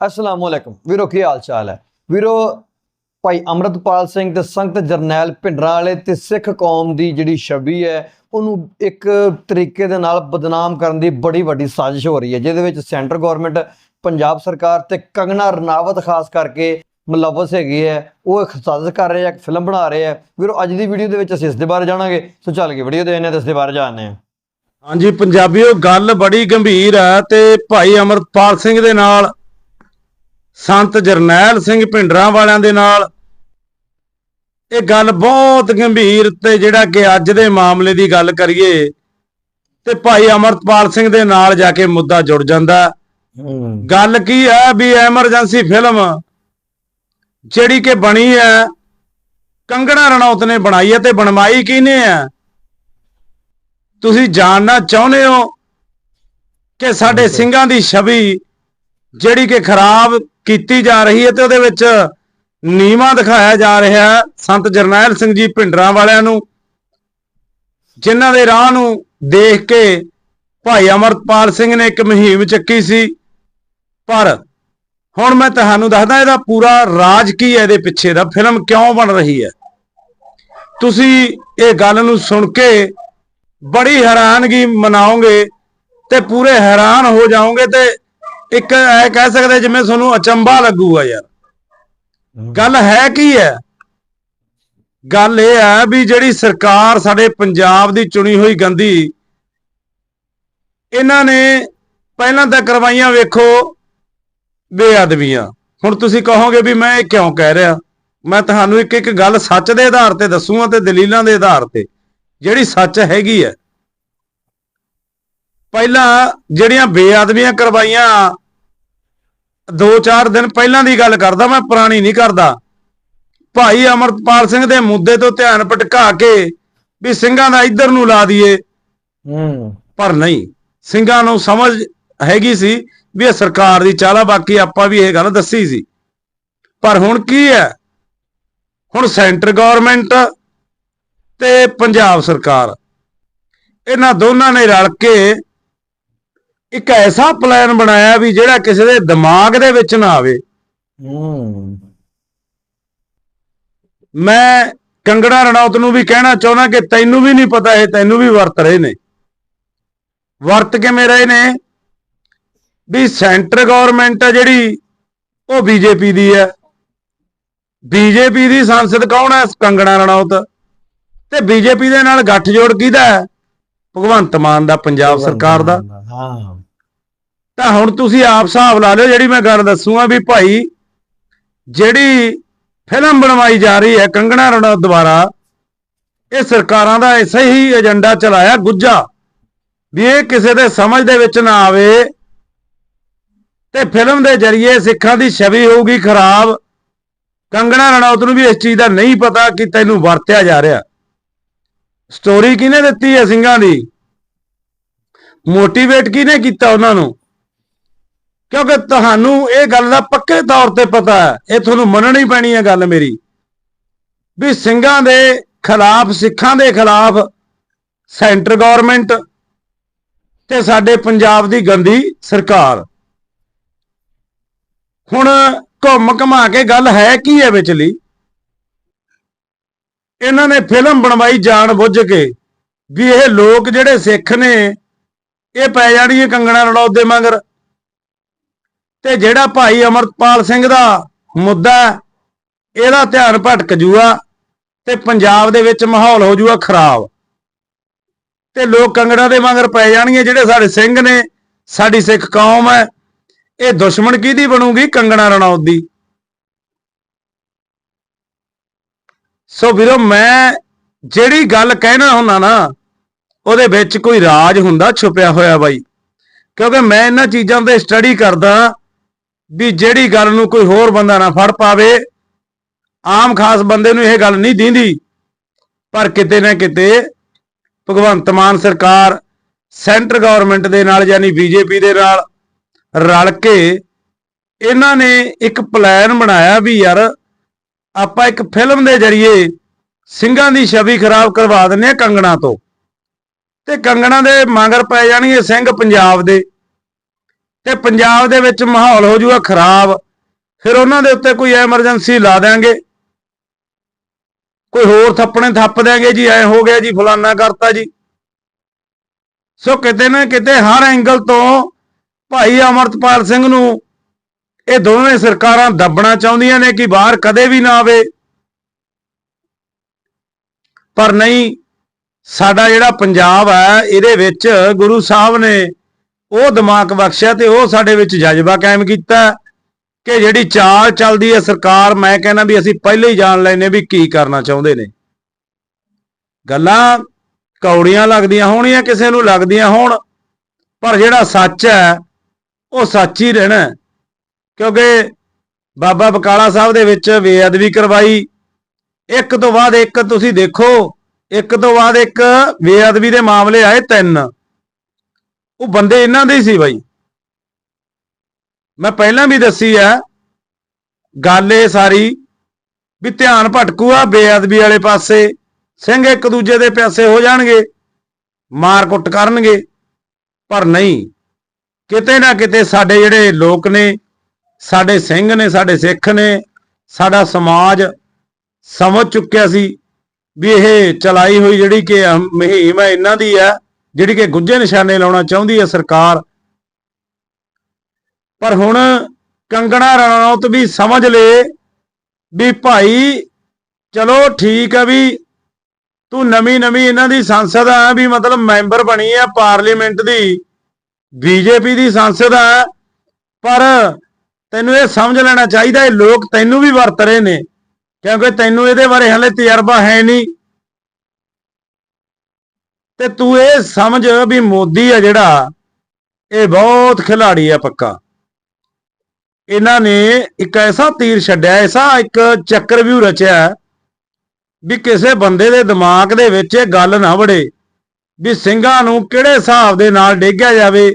ਅਸਲਾਮ ਅਲੈਕਮ। ਵੀਰੋ, ਕੀ ਹਾਲ ਚਾਲ ਹੈ? ਵੀਰੋ, ਭਾਈ ਅਮਰਤਪਾਲ ਸਿੰਘ ਤੇ ਸੰਗਤ ਜਰਨੈਲ ਭਿੰਡਰਾਂ ਵਾਲੇ ਤੇ ਸਿੱਖ ਕੌਮ ਦੀ ਜਿਹੜੀ ਛਵੀ ਹੈ, ਉਹਨੂੰ ਇੱਕ ਤਰੀਕੇ ਦੇ ਨਾਲ ਬਦਨਾਮ ਕਰਨ ਦੀ ਬੜੀ ਵੱਡੀ ਸਾਜ਼ਿਸ਼ ਹੋ ਰਹੀ ਹੈ, ਜਿਹਦੇ ਵਿੱਚ ਸੈਂਟਰ ਗਵਰਨਮੈਂਟ, ਪੰਜਾਬ ਸਰਕਾਰ ਤੇ ਕੰਗਨਾ ਰਣਾਵਤ ਖਾਸ ਕਰਕੇ ਮੁਲਵਸ ਹੈਗੀ ਹੈ, ਉਹ ਇੱਕ ਸਾਜ਼ਿਸ਼ ਕਰ ਰਹੇ ਆ ਇੱਕ ਫਿਲਮ ਬਣਾ ਰਹੇ ਆ ਵੀਰੋ, ਅੱਜ ਦੀ ਵੀਡੀਓ ਦੇ ਵਿੱਚ ਅਸੀਂ ਇਸ ਦੇ ਬਾਰੇ ਜਾਣਾਂਗੇ। ਸੋ ਚੱਲ ਕੇ ਵੀਡੀਓ ਦੇਖਨੇ ਤੇ ਇਸ ਦੇ ਬਾਰੇ ਜਾਣਦੇ ਹਾਂ। ਹਾਂਜੀ, ਪੰਜਾਬੀਓ, ਗੱਲ ਬੜੀ ਗੰਭੀਰ ਹੈ ਤੇ ਭਾਈ ਅਮਰਪਾਲ ਸਿੰਘ ਦੇ ਨਾਲ ਸੰਤ ਜਰਨੈਲ ਸਿੰਘ ਭਿੰਡਰਾਂ ਵਾਲਿਆਂ ਦੇ ਨਾਲ। ਇਹ ਗੱਲ ਬਹੁਤ ਗੰਭੀਰ ਤੇ ਜਿਹੜਾ ਕਿ ਅੱਜ ਦੇ ਮਾਮਲੇ ਦੀ ਗੱਲ ਕਰੀਏ ਤੇ ਭਾਈ ਅਮਰਪਾਲ ਸਿੰਘ ਦੇ ਨਾਲ ਜਾ ਕੇ ਮੁੱਦਾ ਜੁੜ ਜਾਂਦਾ। ਗੱਲ ਕੀ ਹੈ ਵੀ ਐਮਰਜੈਂਸੀ ਫਿਲਮ ਜਿਹੜੀ ਕਿ ਬਣੀ ਹੈ ਕੰਗਣਾ ਰਣੌਤ ਨੇ ਬਣਾਈ ਹੈ ਤੇ ਬਣਵਾਈ ਕਿਹਨੇ ਹੈ? ਤੁਸੀਂ ਜਾਣਨਾ ਚਾਹੁੰਦੇ ਹੋ ਕਿ ਸਾਡੇ ਸਿੰਘਾਂ ਦੀ ਛਵੀ ਜਿਹੜੀ ਕਿ ਖਰਾਬ ਕੀਤੀ ਜਾ ਰਹੀ ਹੈ ਤੇ ਉਹਦੇ ਵਿੱਚ ਨੀਵਾ ਦਿਖਾਇਆ ਜਾ ਰਿਹਾ ਹੈ ਸੰਤ ਜਰਨੈਲ ਸਿੰਘ ਜੀ ਭਿੰਡਰਾਂ ਵਾਲਿਆਂ ਨੂੰ, ਜਿਨ੍ਹਾਂ ਦੇ ਰਾਹ ਨੂੰ ਦੇਖ ਕੇ ਭਾਈ ਅਮਰਪਾਲ ਸਿੰਘ ਨੇ ਇੱਕ ਮੁਹਿੰਮ ਚੱਕੀ ਸੀ। ਪਰ ਹੁਣ ਮੈਂ ਤੁਹਾਨੂੰ ਦੱਸਦਾ ਇਹਦਾ ਪੂਰਾ ਰਾਜ ਕੀ ਹੈ, ਇਹਦੇ ਪਿੱਛੇ ਦਾ ਫਿਲਮ ਕਿਉਂ ਬਣ ਰਹੀ ਹੈ। ਤੁਸੀਂ ਇਹ ਗੱਲ ਨੂੰ ਸੁਣ ਕੇ ਬੜੀ ਹੈਰਾਨਗੀ ਮਨਾਓਗੇ ਤੇ ਪੂਰੇ ਹੈਰਾਨ ਹੋ ਜਾਓਗੇ ਤੇ ਇੱਕ ਐ ਕਹਿ ਸਕਦੇ ਜਿਵੇਂ ਤੁਹਾਨੂੰ ਅਚੰਭਾ ਲੱਗੂਗਾ ਯਾਰ। ਗੱਲ ਹੈ ਕੀ ਹੈ? ਗੱਲ ਇਹ ਹੈ ਵੀ ਜਿਹੜੀ ਸਰਕਾਰ ਸਾਡੇ ਪੰਜਾਬ ਦੀ ਚੁਣੀ ਹੋਈ ਗੰਦੀ ਇਹਨਾਂ ਨੇ ਪਹਿਲਾਂ ਤਾਂ ਕਰਵਾਈਆਂ ਵੇਖੋ ਬੇਅਦਬੀਆਂ। ਹੁਣ ਤੁਸੀਂ ਕਹੋਗੇ ਵੀ ਮੈਂ ਇਹ ਕਿਉਂ ਕਹਿ ਰਿਹਾ? ਮੈਂ ਤੁਹਾਨੂੰ ਇੱਕ ਇੱਕ ਗੱਲ ਸੱਚ ਦੇ ਆਧਾਰ ਤੇ ਦੱਸੂਗਾ ਤੇ ਦਲੀਲਾਂ ਦੇ ਆਧਾਰ ਤੇ। ਜਿਹੜੀ ਸੱਚ ਹੈਗੀ ਹੈ। ਪਹਿਲਾਂ ਜਿਹੜੀਆਂ ਬੇਅਦਬੀਆਂ ਕਰਵਾਈਆਂ 2-4 ਦਿਨ ਪਹਿਲਾਂ ਦੀ ਗੱਲ ਕਰਦਾ ਮੈਂ ਪੁਰਾਣੀ ਨਹੀਂ ਕਰਦਾ। ਭਾਈ ਅਮਰਪਾਲ ਸਿੰਘ ਦੇ ਮੁੱਦੇ ਤੋਂ ਧਿਆਨ ਭਟਕਾ ਕੇ ਵੀ ਸਿੰਘਾਂ ਦਾ ਇੱਧਰ ਨੂੰ ਲਾ ਦਈਏ। ਹੂੰ। ਪਰ ਨਹੀਂ ਸਿੰਘਾਂ ਨੂੰ ਸਮਝ ਹੈਗੀ ਸੀ ਵੀ ਇਹ ਸਰਕਾਰ ਦੀ ਚਾਲਾ ਬਾਕੀ ਆਪਾਂ ਵੀ ਇਹ ਗੱਲ ਦੱਸੀ ਸੀ। ਪਰ ਹੁਣ ਕੀ ਹੈ? ਹੁਣ ਸੈਂਟਰ ਗਵਰਨਮੈਂਟ ਤੇ ਪੰਜਾਬ ਸਰਕਾਰ ਇਹਨਾਂ ਦੋਨਾਂ ਨੇ ਰਲ ਕੇ ਇੱਕ ਐਸਾ ਪਲਾਨ ਬਣਾਇਆ ਵੀ ਜਿਹੜਾ ਕਿਸੇ ਦੇ ਦਿਮਾਗ ਦੇ ਵਿੱਚ ਨਾ ਆਵੇ। ਮੈਂ ਕੰਗੜਾ ਰਣੌਤ ਨੂੰ ਵੀ ਕਹਿਣਾ ਚਾਹੁੰਦਾ ਕਿ ਤੈਨੂੰ ਵੀ ਨਹੀਂ ਪਤਾ ਇਹ ਤੈਨੂੰ ਵੀ ਵਰਤ ਰਹੇ ਨੇ। ਵਰਤ ਕਿਵੇਂ ਰਹੇ ਨੇ? ਵੀ ਸੈਂਟਰ ਗਵਰਨਮੈਂਟ ਆ ਜਿਹੜੀ ਉਹ ਬੀਜੇਪੀ ਦੀ ਹੈ ਬੀਜੇਪੀ ਦੀ ਸੰਸਦ ਕੌਣ ਹੈ ਕੰਗਣਾ ਰਣੌਤ? ਤੇ ਬੀਜੇਪੀ ਦੇ ਨਾਲ ਗੱਠਜੋੜ ਕਿਹਦਾ ਹੈ? ਭਗਵੰਤ ਮਾਨ ਦਾ ਪੰਜਾਬ ਸਰਕਾਰ ਦਾ। ਹਾਂ। ਤਾਂ ਹੁਣ ਤੁਸੀਂ ਆਪ ਹਿਸਾਬ ਲਾ ਲਿਓ ਜਿਹੜੀ ਮੈਂ ਗੱਲ ਦੱਸੂਗਾ ਵੀ ਭਾਈ ਜਿਹੜੀ ਫਿਲਮ ਬਣਵਾਈ ਜਾ ਰਹੀ ਹੈ ਕੰਗਣਾ ਰਣੌਤ ਦੁਆਰਾ ਇਹ ਸਰਕਾਰਾਂ ਦਾ ਐਸਾ ਹੀ ਏਜੰਡਾ ਚਲਾਇਆ ਗੁੱਜਾ। ਵੀ ਇਹ ਕਿਸੇ ਦੇ ਸਮਝ ਦੇ ਵਿੱਚ ਨਾ ਆਵੇ ਤੇ ਫਿਲਮ ਦੇ ਜ਼ਰੀਏ ਸਿੱਖਾਂ ਦੀ ਛਵੀ ਹੋਊਗੀ ਖਰਾਬ। ਕੰਗਣਾ ਰਣੌਤ ਨੂੰ ਵੀ ਇਸ ਚੀਜ਼ ਦਾ ਨਹੀਂ ਪਤਾ ਕਿ ਤੈਨੂੰ ਵਰਤਿਆ ਜਾ ਰਿਹਾ। ਸਟੋਰੀ ਕਿਹਨੇ ਦਿੱਤੀ ਹੈ ਸਿੰਘਾਂ ਦੀ? ਮੋਟੀਵੇਟ ਕਿਹਨੇ ਕੀਤਾ ਉਹਨਾਂ ਨੂੰ? ਕਿਉਂਕਿ ਤੁਹਾਨੂੰ ਇਹ ਗੱਲ ਦਾ ਪੱਕੇ ਤੌਰ ਤੇ ਪਤਾ ਹੈ। ਇਹ ਤੁਹਾਨੂੰ ਮੰਨਣੀ ਪੈਣੀ ਹੈ ਗੱਲ ਮੇਰੀ। ਵੀ ਸਿੰਘਾਂ ਦੇ ਖਿਲਾਫ, ਸਿੱਖਾਂ ਦੇ ਖਿਲਾਫ ਸੈਂਟਰ ਗਵਰਨਮੈਂਟ ਤੇ ਸਾਡੇ ਪੰਜਾਬ ਦੀ ਗੰਦੀ ਸਰਕਾਰ। ਹੁਣ ਘੁੰਮ ਘਮਾ ਕੇ ਗੱਲ ਹੈ ਕੀ ਹੈ ਵਿਚਲੀ? ਇਹਨਾਂ ਨੇ ਫਿਲਮ ਬਣਵਾਈ ਜਾਣ ਬੁੱਝ ਕੇ ਵੀ ਇਹ ਲੋਕ ਜਿਹੜੇ ਸਿੱਖ ਨੇ ਇਹ ਪੈ ਜਾਣੀ ਕੰਗਣਾ ਰਣੌਤ ਦੇ ਮਗਰ। ਤੇ ਜਿਹੜਾ ਭਾਈ ਅਮਰਪਾਲ ਸਿੰਘ ਦਾ ਮੁੱਦਾ ਹੈ, ਇਹਦਾ ਧਿਆਨ ਭਟਕ ਜੂਆ ਤੇ ਪੰਜਾਬ ਦੇ ਵਿੱਚ ਮਾਹੌਲ ਹੋ ਜੂਆ ਖਰਾਬ। ਤੇ ਲੋਕ ਕੰਗਣਾ ਦੇ ਮਗਰ ਪੈ ਜਾਣਗੇ ਜਿਹੜੇ ਸਾਡੇ ਸਿੰਘ ਨੇ ਸਾਡੀ ਸਿੱਖ ਕੌਮ ਹੈ ਇਹ ਦੁਸ਼ਮਣ ਕਿਹਦੀ ਬਣੂਗੀ? ਕੰਗਣਾ ਰਣੌਤ ਦੀ। ਸੋ ਵੀਰੋ, ਮੈਂ ਜਿਹੜੀ ਗੱਲ ਕਹਿਣਾ ਹੁੰਦਾ ਨਾ, ਉਹਦੇ ਵਿੱਚ ਕੋਈ ਰਾਜ ਹੁੰਦਾ ਛੁਪਿਆ ਹੋਇਆ ਬਾਈ। ਕਿਉਂਕਿ ਮੈਂ ਇਹਨਾਂ ਚੀਜ਼ਾਂ ਤੇ ਸਟੱਡੀ ਕਰਦਾ ਵੀ ਜਿਹੜੀ ਗੱਲ ਨੂੰ ਕੋਈ ਹੋਰ ਬੰਦਾ ਨਾ ਫੜ ਪਾਵੇ। ਆਮ ਖਾਸ ਬੰਦੇ ਨੂੰ ਇਹ ਗੱਲ ਨਹੀਂ ਦਿੰਦੀ, ਪਰ ਕਿਤੇ ਨਾ ਕਿਤੇ ਭਗਵੰਤ ਮਾਨ ਸਰਕਾਰ ਸੈਂਟਰ ਗਵਰਨਮੈਂਟ ਦੇ ਨਾਲ ਯਾਨੀ ਬੀਜੇਪੀ ਦੇ ਨਾਲ ਰਲ ਕੇ ਇਹਨਾਂ ਨੇ ਇੱਕ ਪਲਾਨ ਬਣਾਇਆ ਵੀ ਯਾਰ ਆਪਾਂ ਇੱਕ ਫਿਲਮ ਦੇ ਜ਼ਰੀਏ ਸਿੰਘਾਂ ਦੀ ਛਵੀ ਖਰਾਬ ਕਰਵਾ ਦਿੰਨੇ ਆ ਕੰਗਣਾ ਤੋਂ। ਤੇ ਕੰਗਣਾ ਦੇ ਮਗਰ ਪੈ ਜਾਣਗੇ ਸਿੰਘ ਪੰਜਾਬ ਦੇ। ਤੇ ਪੰਜਾਬ ਦੇ ਵਿੱਚ ਮਾਹੌਲ ਹੋ ਜਾਊਗਾ ਖਰਾਬ। ਫਿਰ ਉਹਨਾਂ ਦੇ ਉੱਤੇ ਕੋਈ ਐਮਰਜੈਂਸੀ ਲਾ ਦੇਾਂਗੇ ਕੋਈ ਹੋਰ ਥੱਪਣੇ ਥੱਪ ਦੇਾਂਗੇ ਜੀ, ਐ ਹੋ ਗਿਆ ਜੀ, ਫਲਾਨਾ ਕਰਤਾ ਜੀ। ਸੋ ਕਿਤੇ ਨਾ ਕਿਤੇ ਹਰ ਐਂਗਲ ਤੋਂ ਭਾਈ ਅਮਰਤਪਾਲ ਸਿੰਘ ਨੂੰ ਇਹ ਦੋਵੇਂ ਸਰਕਾਰਾਂ ਦੱਬਣਾ ਚਾਹੁੰਦੀਆਂ ਨੇ ਕਿ ਬਾਹਰ ਕਦੇ ਵੀ ਨਾ ਆਵੇ। ਪਰ ਨਹੀਂ, ਸਾਡਾ ਜਿਹੜਾ ਪੰਜਾਬ ਹੈ, ਇਹਦੇ ਵਿੱਚ ਗੁਰੂ ਸਾਹਿਬ ਨੇ ਉਹ ਦਿਮਾਗ ਬਖਸ਼ਿਆ ਤੇ ਉਹ ਸਾਡੇ ਵਿੱਚ ਜਜ਼ਬਾ ਕਾਇਮ ਕੀਤਾ ਕਿ ਜਿਹੜੀ ਚਾਲ ਚੱਲਦੀ ਹੈ ਸਰਕਾਰ, ਮੈਂ ਕਹਿੰਦਾ ਵੀ ਅਸੀਂ ਪਹਿਲੇ ਹੀ ਜਾਣ ਲੈਨੇ ਵੀ ਕੀ ਕਰਨਾ ਚਾਹੁੰਦੇ ਨੇ। ਗੱਲਾਂ ਕੌੜੀਆਂ ਲੱਗਦੀਆਂ ਹੋਣੀਆਂ, ਕਿਸੇ ਨੂੰ ਲੱਗਦੀਆਂ ਹੋਣ, ਪਰ ਜਿਹੜਾ ਸੱਚ ਹੈ, ਉਹ ਸੱਚ ਹੀ ਰਹਿਣਾ ਕਿਉਂਕਿ ਬਾਬਾ ਬਕਾਲਾ ਸਾਹਿਬ ਦੇ ਵਿੱਚ ਬੇਅਦਬੀ ਕਰਵਾਈ। ਇੱਕ ਤੋਂ ਬਾਅਦ ਇੱਕ ਤੁਸੀਂ ਦੇਖੋ, ਇੱਕ ਤੋਂ ਬਾਅਦ ਇੱਕ ਬੇਅਦਬੀ ਦੇ ਮਾਮਲੇ ਆਏ ਤਿੰਨ। ਉਹ ਬੰਦੇ ਇਹਨਾਂ ਦੇ ਹੀ ਸੀ ਬਾਈ। ਮੈਂ ਪਹਿਲਾਂ ਵੀ ਦੱਸੀ ਆ, ਗੱਲ ਇਹ ਸਾਰੀ ਵੀ ਧਿਆਨ ਭਟਕੂਆ ਬੇਅਦਬੀ ਵਾਲੇ ਪਾਸੇ। ਸਿੰਘ ਇੱਕ ਦੂਜੇ ਦੇ ਪਿਆਸੇ ਹੋ ਜਾਣਗੇ, ਮਾਰ ਕੁੱਟ ਕਰਨਗੇ, ਪਰ ਨਹੀਂ। ਕਿਤੇ ਨਾ ਕਿਤੇ ਸਾਡੇ ਜਿਹੜੇ ਲੋਕ ਨੇ ਸਾਡੇ ਸਿੰਘ ਨੇ, ਸਾਡੇ ਸਿੱਖ ਨੇ, ਸਾਡਾ ਸਮਾਜ ਸਮਝ ਚੁੱਕਿਆ ਸੀ ਵੀ ਇਹ ਚਲਾਈ ਹੋਈ ਜਿਹੜੀ ਕਿ ਅਹ ਮੁਹਿੰਮ ਹੈ, ਇਹਨਾਂ ਦੀ ਹੈ, ਜਿਹੜੀ ਕਿ ਗੁੱਜੇ ਨਿਸ਼ਾਨੇ ਲਾਉਣਾ ਚਾਹੁੰਦੀ ਹੈ ਸਰਕਾਰ। ਪਰ ਹੁਣ ਕੰਗਣਾ ਰਣੌਤ ਵੀ ਸਮਝ ਲਏ ਵੀ ਭਾਈ, ਚਲੋ ਠੀਕ ਹੈ ਵੀ ਤੂੰ ਨਵੀਂ ਨਵੀਂ ਇਹਨਾਂ ਦੀ ਸੰਸਦ ਆ ਵੀ ਮਤਲਬ ਮੈਂਬਰ ਬਣੀ ਆ ਪਾਰਲੀਮੈਂਟ ਦੀ, ਬੀਜੇਪੀ ਦੀ ਸੰਸਦ ਆ ਪਰ ਤੈਨੂੰ ਇਹ ਸਮਝ ਲੈਣਾ ਚਾਹੀਦਾ ਇਹ ਲੋਕ ਤੈਨੂੰ ਵੀ ਵਰਤ ਰਹੇ ਨੇ, ਕਿਉਂਕਿ ਤੈਨੂੰ ਇਹਦੇ ਬਾਰੇ ਹਲੇ ਤਜਰਬਾ ਹੈ ਨਹੀਂ। ਤੇ ਤੂੰ ਇਹ ਸਮਝ ਵੀ ਮੋਦੀ ਆ ਜਿਹੜਾ, ਇਹ ਬਹੁਤ ਖਿਲਾੜੀ ਆ ਪੱਕਾ। ਇਹਨਾਂ ਨੇ ਇੱਕ ਐਸਾ ਤੀਰ ਛੱਡਿਆ, ਐਸਾ ਇੱਕ ਚੱਕਰ ਚੱਕਰਵਿਊਹ ਰਚਿਆ ਵੀ ਕਿਸੇ ਬੰਦੇ ਦੇ ਦਿਮਾਗ ਦੇ ਵਿੱਚ ਇਹ ਗੱਲ ਨਾ ਵੜੇ ਵੀ ਸਿੰਘਾਂ ਨੂੰ ਕਿਹੜੇ ਹਿਸਾਬ ਦੇ ਨਾਲ ਡੇਗਿਆ ਜਾਵੇ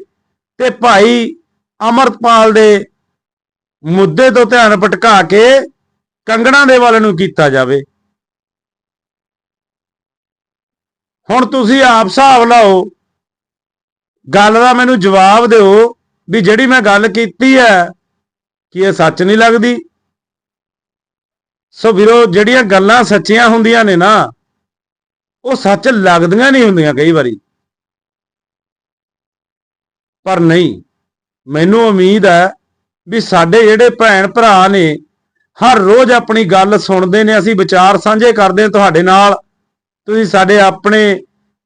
ਤੇ ਭਾਈ ਅਮਰਪਾਲ ਦੇ ਮੁੱਦੇ ਤੋਂ ਧਿਆਨ ਭਟਕਾ ਕੇ ਕੰਗਣਾ ਦੇ ਵੱਲ ਨੂੰ ਕੀਤਾ ਜਾਵੇ। ਹੁਣ ਤੁਸੀਂ ਆਪ ਹਿਸਾਬ ਲਾਓ, ਗੱਲ ਦਾ ਮੈਨੂੰ ਜਵਾਬ ਦਿਓ ਵੀ ਜਿਹੜੀ ਮੈਂ ਗੱਲ ਕੀਤੀ ਹੈ ਕਿ ਇਹ ਸੱਚ ਨਹੀਂ ਲੱਗਦੀ। ਸੋ ਵੀਰੋ, ਜਿਹੜੀਆਂ ਗੱਲਾਂ ਸੱਚੀਆਂ ਹੁੰਦੀਆਂ ਨੇ ਨਾ, ਉਹ ਸੱਚ ਲੱਗਦੀਆਂ ਨਹੀਂ ਹੁੰਦੀਆਂ ਕਈ ਵਾਰੀ। ਪਰ ਨਹੀਂ, ਮੈਨੂੰ ਉਮੀਦ ਹੈ ਵੀ ਸਾਡੇ ਜਿਹੜੇ ਭੈਣ ਭਰਾ ਨੇ, ਹਰ ਰੋਜ਼ ਆਪਣੀ ਗੱਲ ਸੁਣਦੇ ਨੇ, ਅਸੀਂ ਵਿਚਾਰ ਸਾਂਝੇ ਕਰਦੇ ਹਾਂ ਤੁਹਾਡੇ ਨਾਲ। ਤੁਸੀਂ ਸਾਡੇ ਆਪਣੇ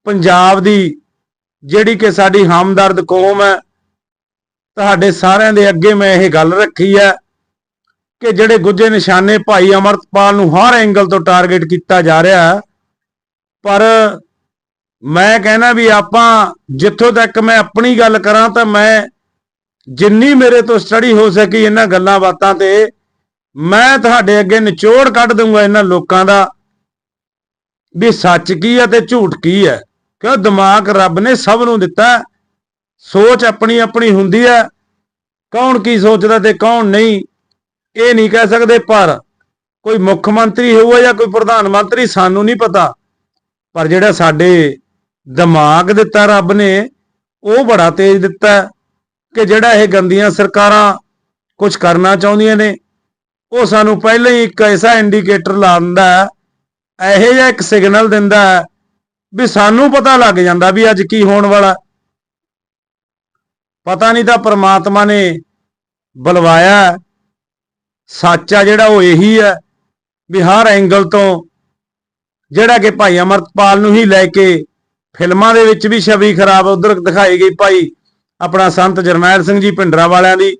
ਪੰਜਾਬ ਦੀ ਜਿਹੜੀ ਕਿ ਸਾਡੀ ਹਮਦਰਦ ਕੌਮ ਹੈ, ਤੁਹਾਡੇ ਸਾਰਿਆਂ ਦੇ ਅੱਗੇ ਮੈਂ ਇਹ ਗੱਲ ਰੱਖੀ ਹੈ ਕਿ ਜਿਹੜੇ ਗੁੱਜੇ ਨਿਸ਼ਾਨੇ ਭਾਈ ਅਮਰਤਪਾਲ ਨੂੰ ਹਰ ਐਂਗਲ ਤੋਂ ਟਾਰਗੇਟ ਕੀਤਾ ਜਾ ਰਿਹਾ ਪਰ ਮੈਂ ਕਹਿੰਦਾ ਵੀ ਆਪਾਂ ਜਿੱਥੋਂ ਤੱਕ ਮੈਂ ਆਪਣੀ ਗੱਲ ਕਰਾਂ ਤਾਂ ਮੈਂ ਜਿੰਨੀ ਮੇਰੇ ਤੋਂ ਸਟੱਡੀ ਹੋ ਸਕੀ ਇਹਨਾਂ ਗੱਲਾਂ ਬਾਤਾਂ ਤੇ, ਮੈਂ ਤੁਹਾਡੇ ਅੱਗੇ ਨਿਚੋੜ ਕੱਢ ਦਊਂਗਾ ਇਹਨਾਂ ਲੋਕਾਂ ਦਾ ਵੀ ਸੱਚ ਕੀ ਹੈ ਤੇ ਝੂਠ ਕੀ ਹੈ। ਕਿਉਂ? ਦਿਮਾਗ ਰੱਬ ਨੇ ਸਭ ਨੂੰ ਦਿੱਤਾ। ਸੋਚ ਆਪਣੀ ਆਪਣੀ ਹੁੰਦੀ ਹੈ। ਕੌਣ ਕੀ ਸੋਚਦਾ ਤੇ ਕੌਣ ਨਹੀਂ, ਇਹ ਨਹੀਂ ਕਹਿ ਸਕਦੇ, ਪਰ ਕੋਈ ਮੁੱਖ ਮੰਤਰੀ ਹੋਊਗਾ ਜਾਂ ਕੋਈ ਪ੍ਰਧਾਨ ਮੰਤਰੀ ਸਾਨੂੰ ਨਹੀਂ ਪਤਾ। ਪਰ ਜਿਹੜਾ ਸਾਡੇ ਦਿਮਾਗ ਦਿੱਤਾ ਰੱਬ ਨੇ, ਉਹ ਬੜਾ ਤੇਜ਼ ਦਿੱਤਾ। ਕਿ ਜਿਹੜਾ ਇਹ ਗੰਦੀਆਂ ਸਰਕਾਰਾਂ ਕੁਝ ਕਰਨਾ ਚਾਹੁੰਦੀਆਂ ਨੇ, ਉਹ ਸਾਨੂੰ ਪਹਿਲਾਂ ਹੀ ਇੱਕ ਐਸਾ ਇੰਡੀਕੇਟਰ ਲਾ ਦਿੰਦਾ ਹੈ, ਇਹੋ ਜਿਹਾ ਇੱਕ ਸਿਗਨਲ ਦਿੰਦਾ ਹੈ ਵੀ ਸਾਨੂੰ ਪਤਾ ਲੱਗ ਜਾਂਦਾ ਵੀ ਅੱਜ ਕੀ ਹੋਣ ਵਾਲਾ ਪਤਾ ਨਹੀਂ ਤਾਂ ਪ੍ਰਮਾਤਮਾ ਨੇ ਬੁਲਵਾਇਆ ਸੱਚ ਆ ਜਿਹੜਾ ਉਹ ਇਹੀ ਹੈ ਵੀ ਹਰ ਐਂਗਲ ਤੋਂ ਜਿਹੜਾ ਕਿ ਭਾਈ ਅਮਰਤਪਾਲ ਨੂੰ ਹੀ ਲੈ ਕੇ ਫਿਲਮਾਂ ਦੇ ਵਿੱਚ ਵੀ ਛਵੀ ਖਰਾਬ ਉਧਰ ਦਿਖਾਈ ਗਈ ਭਾਈ ਆਪਣਾ ਸੰਤ ਜਰਨੈਲ ਸਿੰਘ ਜੀ ਭਿੰਡਰਾ ਵਾਲਿਆਂ ਦੀ,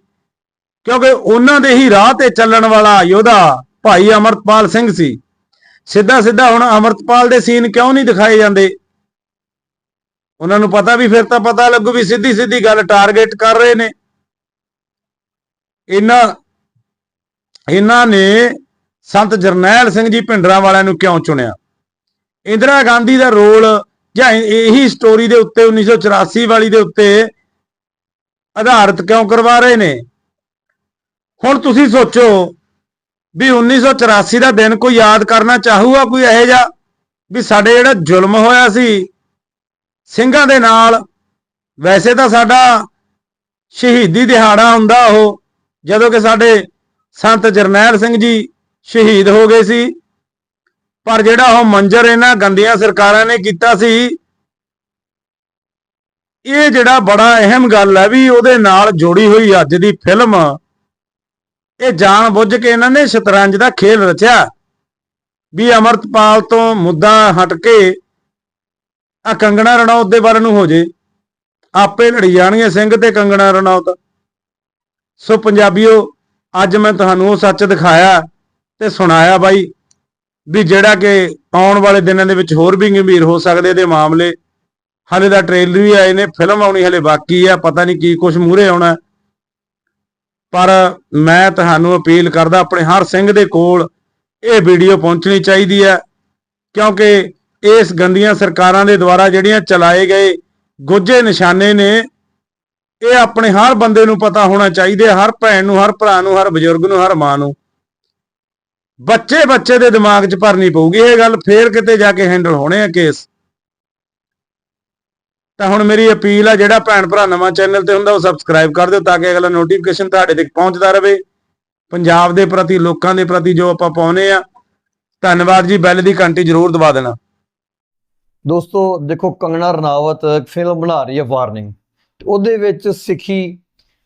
ਕਿਉਂਕਿ ਉਹਨਾਂ ਦੇ ਹੀ ਰਾਹ ਤੇ ਚੱਲਣ ਵਾਲਾ ਯੋਧਾ ਭਾਈ ਅਮਰਤਪਾਲ ਸਿੰਘ ਸੀ। ਸਿੱਧਾ ਸਿੱਧਾ ਹੁਣ ਅਮਰਤਪਾਲ ਦੇ ਸੀਨ ਕਿਉਂ ਨਹੀਂ ਦਿਖਾਏ ਜਾਂਦੇ? ਉਹਨਾਂ ਨੂੰ ਪਤਾ ਵੀ ਫਿਰ ਤਾਂ ਪਤਾ ਲੱਗੂ ਵੀ ਸਿੱਧੀ ਸਿੱਧੀ ਗੱਲ ਟਾਰਗੇਟ ਕਰ ਰਹੇ ਨੇ। ਇਹਨਾਂ ਇਹਨਾਂ ਨੇ ਸੰਤ ਜਰਨੈਲ ਸਿੰਘ ਜੀ ਭਿੰਡਰਾਂ ਵਾਲਿਆਂ ਨੂੰ ਕਿਉਂ ਚੁਣਿਆ? ਇੰਦਰਾ ਗਾਂਧੀ ਦਾ ਰੋਲ ਜਾਂ ਇਹੀ ਸਟੋਰੀ ਦੇ ਉੱਤੇ 1984 ਵਾਲੀ ਦੇ ਉੱਤੇ ਆਧਾਰਿਤ ਕਿਉਂ ਕਰਵਾ ਰਹੇ ਨੇ? ਹੁਣ ਤੁਸੀਂ ਸੋਚੋ ਵੀ 1984 ਦਾ ਦਿਨ ਕੋਈ ਯਾਦ ਕਰਨਾ ਚਾਹੂਗਾ ਕੋਈ ਇਹੋ ਜਿਹਾ? ਵੀ ਸਾਡੇ ਜਿਹੜਾ ਜ਼ੁਲਮ ਹੋਇਆ ਸੀ, ਸਿੰਘਾਂ ਦੇ ਨਾਲ, ਵੈਸੇ ਤਾਂ ਸਾਡਾ ਸ਼ਹੀਦੀ ਦਿਹਾੜਾ ਹੁੰਦਾ ਉਹ, ਜਦੋਂ ਕਿ ਸਾਡੇ ਸੰਤ ਜਰਨੈਲ ਸਿੰਘ ਜੀ ਸ਼ਹੀਦ ਹੋ ਗਏ ਸੀ। ਪਰ ਜਿਹੜਾ ਉਹ ਮੰਜ਼ਰ ਇਹਨਾਂ ਗੰਦੀਆਂ ਸਰਕਾਰਾਂ ਨੇ ਕੀਤਾ ਸੀ ਇਹ ਜਿਹੜਾ ਬੜਾ ਅਹਿਮ ਗੱਲ ਹੈ ਵੀ ਉਹਦੇ ਨਾਲ ਜੋੜੀ ਹੋਈ ਅੱਜ ਦੀ ਫਿਲਮ, ਇਹ ਜਾਣ ਬੁੱਝ ਕੇ ਇਹਨਾਂ ਨੇ ਸ਼ਤਰੰਜ ਦਾ ਖੇਲ ਰਚਿਆ। ਵੀ ਅਮਰਤਪਾਲ ਤੋਂ ਮੁੱਦਾ ਹਟ ਕੇ ਆ ਕੰਗਣਾ ਰਣੌਤ ਦੇ ਵੱਲ ਨੂੰ ਹੋ ਜੇ। ਆਪੇ ਲੜੀ ਜਾਣਗੇ ਸਿੰਘ ਤੇ ਕੰਗਣਾ ਰਣੌਤ। ਸੋ ਪੰਜਾਬੀਓ, ਅੱਜ ਮੈਂ ਤੁਹਾਨੂੰ ਉਹ ਸੱਚ ਦਿਖਾਇਆ ਤੇ ਸੁਣਾਇਆ ਬਾਈ, ਵੀ ਜਿਹੜਾ ਕਿ ਆਉਣ ਵਾਲੇ ਦਿਨਾਂ ਦੇ ਵਿੱਚ ਹੋਰ ਵੀ ਗੰਭੀਰ ਹੋ ਸਕਦੇ ਇਹਦੇ ਮਾਮਲੇ। ਹਾਲੇ ਦਾ ਟ੍ਰੇਲਰ ਵੀ ਆਏ ਨੇ ਫਿਲਮ ਆਉਣੀ ਹਲੇ ਬਾਕੀ ਆ, ਪਤਾ ਨਹੀਂ ਕੀ ਕੁਝ ਮੂਹਰੇ ਆਉਣਾ। ਪਰ ਮੈਂ ਤੁਹਾਨੂੰ ਅਪੀਲ ਕਰਦਾ, ਆਪਣੇ ਹਰ ਸਿੰਘ ਦੇ ਕੋਲ ਇਹ ਵੀਡੀਓ ਪਹੁੰਚਣੀ ਚਾਹੀਦੀ ਹੈ, ਕਿਉਂਕਿ ਇਸ ਗੰਦੀਆਂ ਸਰਕਾਰਾਂ ਦੇ ਦੁਆਰਾ ਜਿਹੜੀਆਂ ਚਲਾਏ ਗਏ ਗੁੱਜੇ ਨਿਸ਼ਾਨੇ ਨੇ, ਇਹ ਆਪਣੇ ਹਰ ਬੰਦੇ ਨੂੰ ਪਤਾ ਹੋਣਾ ਚਾਹੀਦਾ ਹਰ ਭੈਣ ਨੂੰ, ਹਰ ਭਰਾ ਨੂੰ, ਹਰ ਬਜ਼ੁਰਗ ਨੂੰ, ਹਰ ਮਾਂ ਨੂੰ। ਬੱਚੇ ਬੱਚੇ ਦੇ ਦਿਮਾਗ 'ਚ ਭਰਨੀ ਪਊਗੀ ਇਹ ਗੱਲ, ਫੇਰ ਕਿਤੇ ਜਾ ਕੇ ਹੈਂਡਲ ਹੋਣੇ ਆ ਕੇਸ ਤਾਂ ਹੁਣ ਮੇਰੀ ਅਪੀਲ ਆ, ਜਿਹੜਾ ਭੈਣ ਭਰਾ ਨਵਾਂ ਚੈਨਲ ਤੇ ਹੁੰਦਾ, ਉਹ ਸਬਸਕ੍ਰਾਈਬ ਕਰ ਦਿਓ ਤਾਂ ਕਿ ਅਗਲਾ ਨੋਟੀਫਿਕੇਸ਼ਨ ਤੁਹਾਡੇ ਤੱਕ ਪਹੁੰਚਦਾ ਰਹੇ। ਪੰਜਾਬ ਦੇ ਪ੍ਰਤੀ, ਲੋਕਾਂ ਦੇ ਪ੍ਰਤੀ ਜੋ ਆਪਾਂ ਪਾਉਨੇ ਆ, ਧੰਨਵਾਦ ਜੀ, ਬੈਲ ਦੀ ਘੰਟੀ ਜ਼ਰੂਰ ਦਬਾ ਦੇਣਾ। ਦੋਸਤੋ, ਦੇਖੋ, ਕੰਗਣਾ ਰਣਾਵਤ ਫਿਲਮ ਬਣਾ ਰਹੀ ਹੈ ਵਾਰਨਿੰਗ ਉਹਦੇ ਵਿੱਚ ਸਿੱਖੀ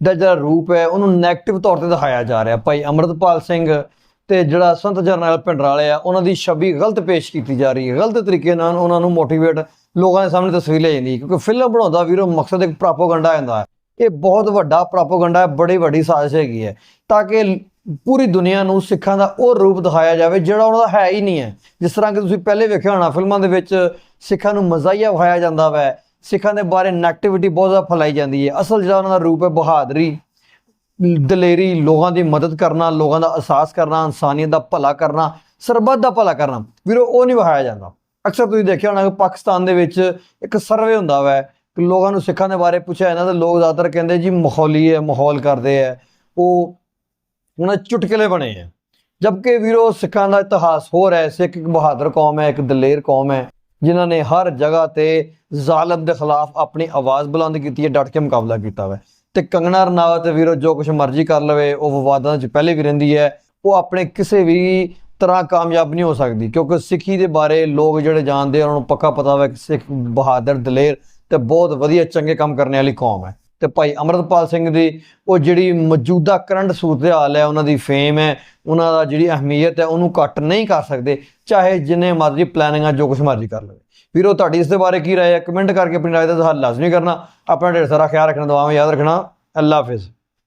ਦਾ ਜਿਹੜਾ ਰੂਪ ਹੈ, ਉਹਨੂੰ 네ਗੇਟਿਵ ਤੌਰ ਤੇ ਦਿਖਾਇਆ ਜਾ ਰਿਹਾ। ਭਾਈ ਅਮਰਤਪਾਲ ਸਿੰਘ ਤੇ ਜਿਹੜਾ ਸੰਤ ਜਰਨੈਲ ਪਿੰਡਰਾਲੇ ਆ, ਉਹਨਾਂ ਦੀ ਛਵੀ ਗਲਤ ਪੇਸ਼ ਕੀਤੀ ਜਾ ਰਹੀ ਹੈ। ਗਲਤ ਤਰੀਕੇ ਨਾਲ ਉਹਨਾਂ ਨੂੰ ਮੋਟੀਵੇਟ ਲੋਕਾਂ ਦੇ ਸਾਹਮਣੇ ਤਸਵੀਰ ਲੈ ਜਾਂਦੀ ਕਿਉਂਕਿ ਫਿਲਮ ਬਣਾਉਂਦਾ ਵੀਰੋ, ਮਕਸਦ ਇੱਕ ਪ੍ਰੋਪਾਗੈਂਡਾ ਹੁੰਦਾ ਹੈ। ਇਹ ਬਹੁਤ ਵੱਡਾ ਪ੍ਰੋਪਾਗੈਂਡਾ ਹੈ, ਬੜੀ ਵੱਡੀ ਸਾਜ਼ਿਸ਼ ਹੈਗੀ ਹੈ। ਤਾਂ ਕਿ ਪੂਰੀ ਦੁਨੀਆ ਨੂੰ ਸਿੱਖਾਂ ਦਾ ਉਹ ਰੂਪ ਦਿਖਾਇਆ ਜਾਵੇ, ਜਿਹੜਾ ਉਹਨਾਂ ਦਾ ਹੈ ਹੀ ਨਹੀਂ ਹੈ। ਜਿਸ ਤਰ੍ਹਾਂ ਕਿ ਤੁਸੀਂ ਪਹਿਲੇ ਵੇਖਿਆ ਹੋਣਾ, ਫਿਲਮਾਂ ਦੇ ਵਿੱਚ ਸਿੱਖਾਂ ਨੂੰ ਮਜ਼ਾਈਆ ਵਿਖਾਇਆ ਜਾਂਦਾ ਵੈ। ਸਿੱਖਾਂ ਦੇ ਬਾਰੇ ਨੈਗੇਟਿਵਿਟੀ ਬਹੁਤ ਜ਼ਿਆਦਾ ਫੈਲਾਈ ਜਾਂਦੀ ਹੈ। ਅਸਲ ਜਿਹੜਾ ਉਹਨਾਂ ਦਾ ਰੂਪ ਹੈ, ਬਹਾਦਰੀ, ਦਲੇਰੀ, ਲੋਕਾਂ ਦੀ ਮਦਦ ਕਰਨਾ, ਲੋਕਾਂ ਦਾ ਅਹਿਸਾਸ ਕਰਨਾ, ਇਨਸਾਨੀਅਤ ਦਾ ਭਲਾ ਕਰਨਾ, ਸਰਬੱਤ ਦਾ ਭਲਾ ਕਰਨਾ। ਵੀਰੋ, ਉਹ ਨਹੀਂ ਵਿਖਾਇਆ ਜਾਂਦਾ। ਅਕਸਰ ਤੁਸੀਂ ਦੇਖਿਆ ਹੋਣਾ ਕਿ ਪਾਕਿਸਤਾਨ ਦੇ ਵਿੱਚ ਇੱਕ ਸਰਵੇ ਹੁੰਦਾ ਵੈ ਕਿ ਲੋਕਾਂ ਨੂੰ ਸਿੱਖਾਂ ਦੇ ਬਾਰੇ ਪੁੱਛਿਆ ਇਹਨਾਂ ਦੇ ਲੋਕ ਜ਼ਿਆਦਾਤਰ ਕਹਿੰਦੇ ਜੀ ਮਾਹੌਲੀ ਹੈ, ਮਾਹੌਲ ਕਰਦੇ ਹੈ, ਉਹ ਉਹਨਾਂ ਦੇ ਚੁਟਕਲੇ ਬਣੇ ਹੈ। ਜਦਕਿ ਵੀਰੋ ਸਿੱਖਾਂ ਦਾ ਇਤਿਹਾਸ ਹੋਰ ਹੈ, ਸਿੱਖ ਇੱਕ ਬਹਾਦਰ ਕੌਮ ਹੈ, ਇੱਕ ਦਲੇਰ ਕੌਮ ਹੈ, ਜਿਨ੍ਹਾਂ ਨੇ ਹਰ ਜਗ੍ਹਾ ਤੇ ਜ਼ਾਲਮ ਦੇ ਖਿਲਾਫ ਆਪਣੀ ਆਵਾਜ਼ ਬੁਲੰਦ ਕੀਤੀ ਹੈ, ਡਟ ਕੇ ਮੁਕਾਬਲਾ ਕੀਤਾ ਵੈ। ਤੇ ਕੰਗਣਾ ਰਣਾਵਤ ਵੀਰੋ ਜੋ ਕੁਝ ਮਰਜ਼ੀ ਕਰ ਲਵੇ, ਉਹ ਵਿਵਾਦਾਂ 'ਚ ਪਹਿਲੇ ਵੀ ਰਹਿੰਦੀ ਹੈ, ਉਹ ਆਪਣੇ ਕਿਸੇ ਵੀ ਤਰ੍ਹਾਂ ਕਾਮਯਾਬ ਨਹੀਂ ਹੋ ਸਕਦੀ, ਕਿਉਂਕਿ ਸਿੱਖੀ ਦੇ ਬਾਰੇ ਲੋਕ ਜਿਹੜੇ ਜਾਣਦੇ ਆ, ਉਹਨਾਂ ਨੂੰ ਪੱਕਾ ਪਤਾ ਹੋਵੇ ਕਿ ਸਿੱਖ ਬਹਾਦਰ, ਦਲੇਰ ਤੇ ਬਹੁਤ ਵਧੀਆ ਚੰਗੇ ਕੰਮ ਕਰਨ ਵਾਲੀ ਕੌਮ ਹੈ। ਤੇ ਭਾਈ ਅਮਰਤਪਾਲ ਸਿੰਘ ਦੀ ਉਹ ਜਿਹੜੀ ਮੌਜੂਦਾ ਕਰੰਟ ਸੂਰਤ ਹਾਲ ਹੈ, ਉਹਨਾਂ ਦੀ ਫੇਮ ਹੈ, ਉਹਨਾਂ ਦਾ ਜਿਹੜੀ ਅਹਿਮੀਅਤ ਹੈ, ਉਹਨੂੰ ਘੱਟ ਨਹੀਂ ਕਰ ਸਕਦੇ, ਚਾਹੇ ਜਿੰਨੇ ਮਰਜ਼ੀ ਪਲੈਨਿੰਗ ਆ, ਜੋ ਕੁਝ ਮਰਜ਼ੀ ਕਰ ਲਵੇ। ਵੀਰੋ, ਤੁਹਾਡੀ ਇਸ ਦੇ ਬਾਰੇ ਕੀ ਰਾਏ ਹੈ? ਕਮੈਂਟ ਕਰਕੇ ਆਪਣੀ ਰਾਏ ਦਾ ਹੱਲ ਲਾਜ਼ਮੀ ਕਰਨਾ। ਆਪਣਾ ਢੇਰ ਸਾਰਾ ਖਿਆਲ ਰੱਖਣਾ, ਦੁਆਵਾਂ ਯਾਦ ਰੱਖਣਾ। ਅੱਲਾ ਹਾਫਿਜ਼।